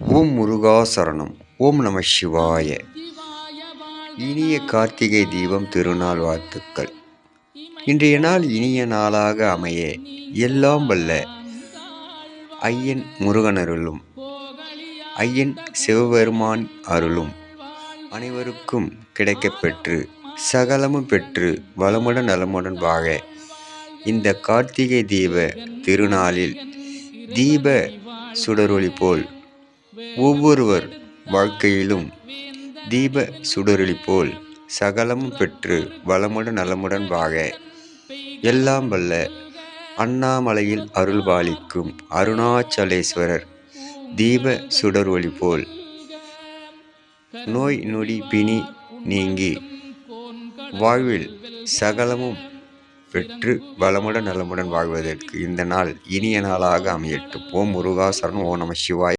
ஓம் முருகாசரணம் ஓம் நம சிவாய. இனிய கார்த்திகை தீபம் திருநாள் வாழ்த்துக்கள். இன்றைய நாள் இனிய நாளாக அமைய எல்லாம் வல்ல ஐயன் முருகன் அருளும் ஐயன் சிவபெருமான் அருளும். அனைவருக்கும் கிடைக்கப்பெற்று சகலமும் பெற்று வளமுடன் நலமுடன் வாழ இந்த கார்த்திகை தீப திருநாளில் தீப சுடரொளி போல் ஒவ்வொருவர் வாழ்க்கையிலும் தீப சுடரொளி போல் சகலமும் பெற்று வளமுடன் நலமுடன் வாழ. எல்லாம் வல்ல அண்ணாமலையில் அருள்பாலிக்கும் அருணாச்சலேஸ்வரர் தீப சுடர் ஒளி போல். நோய் நொடி பிணி நீங்கி வாழ்வில் சகலமும் பெற்று வளமுடன் நலமுடன் வாழ்வதற்கு இந்த நாள் இனிய நாளாக அமையட்டும். ஓம் முருகாசரன் ஓ நம சிவாய்